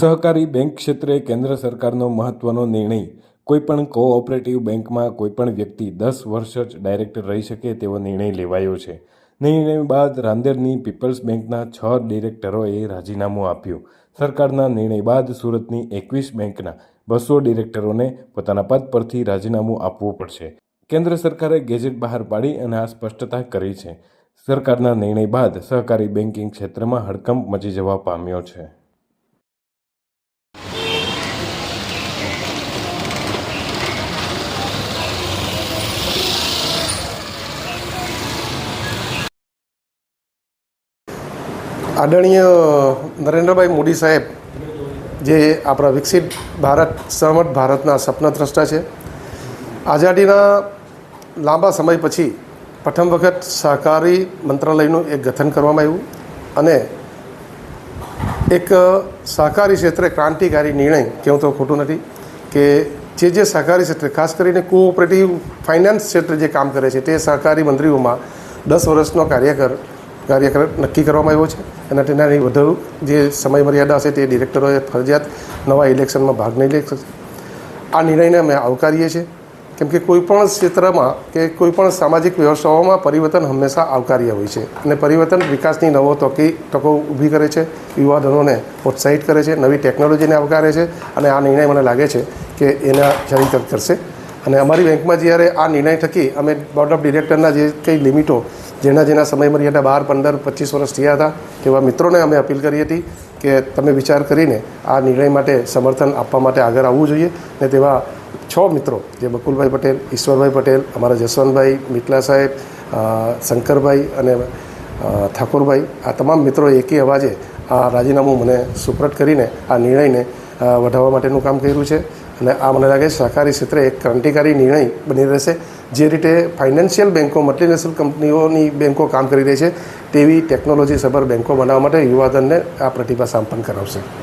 સહકારી બેંક ક્ષેત્રે કેન્દ્ર સરકારનો મહત્વનો નિર્ણય. કોઈપણ કોઓપરેટિવ બેંકમાં કોઈપણ વ્યક્તિ દસ વર્ષ જ ડાયરેક્ટર રહી શકે તેવો નિર્ણય લેવાયો છે. નિર્ણય બાદ રાંદેરની પીપલ્સ બેંકના છ ડિરેક્ટરોએ રાજીનામું આપ્યું. સરકારના નિર્ણય બાદ સુરતની એકવીસ બેંકના બસો ડિરેક્ટરોને પોતાના પદ પરથી રાજીનામું આપવું પડશે. કેન્દ્ર સરકારે ગેજેટ બહાર પાડી અને આ સ્પષ્ટતા કરી છે. સરકારના નિર્ણય બાદ સહકારી બેન્કિંગ ક્ષેત્રમાં હડકંપ મચી જવા પામ્યો છે. આદરણીય નરેન્દ્રભાઈ મોદી સાહેબ, જે આપણા વિકસિત ભારત સહમત ભારતના સપનાદ્રષ્ટા છે. આઝાદીના લાંબા સમય પછી પ્રથમ વખત સહકારી મંત્રાલયનું એક ગઠન કરવામાં આવ્યું અને એક સહકારી ક્ષેત્રે ક્રાંતિકારી નિર્ણય કહેવું તો ખોટું નથી, કે જે જે સહકારી ક્ષેત્રે, ખાસ કરીને કોઓપરેટિવ ફાઇનાન્સ ક્ષેત્રે જે કામ કરે છે, તે સહકારી મંત્રીઓમાં દસ વર્ષનો કાર્યકર કાર્યકર નક્કી કરવામાં આવ્યો છે. અને તેનાની વધુ જે સમય મર્યાદા હશે તે ડિરેક્ટરોએ ફરજિયાત નવા ઇલેક્શનમાં ભાગ નહીં લઈ શકશે આ નિર્ણયને અમે આવકારીએ છીએ. કેમ કે કોઈપણ ક્ષેત્રમાં કે કોઈપણ સામાજિક વ્યવસ્થાઓમાં પરિવર્તન હંમેશા આવકાર્ય હોય છે. અને પરિવર્તન વિકાસની નવો તકી, તકો ઊભી કરે છે, યુવાધનોને પ્રોત્સાહિત કરે છે, નવી ટેકનોલોજીને આવકારે છે. અને આ નિર્ણય મને લાગે છે કે એના ચરિત્ર કરશે. અને અમારી બેંકમાં જ્યારે આ નિર્ણય થકી અમે બોર્ડ ઓફ ડિરેક્ટરના જે કંઈ લિમિટો જેના જેના સમય મર્યાદા બાર પંદર પચીસ વર્ષ થયા હતા તેવા મિત્રોને અમે અપીલ કરી હતી કે તમે વિચાર કરીને આ નિર્ણય માટે સમર્થન આપવા માટે આગળ આવવું જોઈએ. ને તેવા છ મિત્રો જે બકુલભાઈ પટેલ ઈશ્વરભાઈ પટેલ અમારા જસવંતભાઈ મિટલા સાહેબ શંકરભાઈ અને ઠાકોરભાઈ આ તમામ મિત્રો એકી અવાજે આ રાજીનામું મને સુપ્રત કરીને આ નિર્ણયને અ, વધારવા માટેનું કામ કર્યું છે. અને આ મને લાગે છે સહકારી ક્ષેત્રે એક ક્રાંતિકારી નિર્ણય બની રહેશે. જે રીતે ફાઇનાન્શિયલ બેન્કો, મલ્ટીનેશનલ કંપનીઓની બેન્કો કામ કરી રહી છે, તેવી ટેકનોલોજી સભર બેન્કો બનાવવા માટે યુવાધનને આ પ્રતિભા સંપન્ન કરાવશે.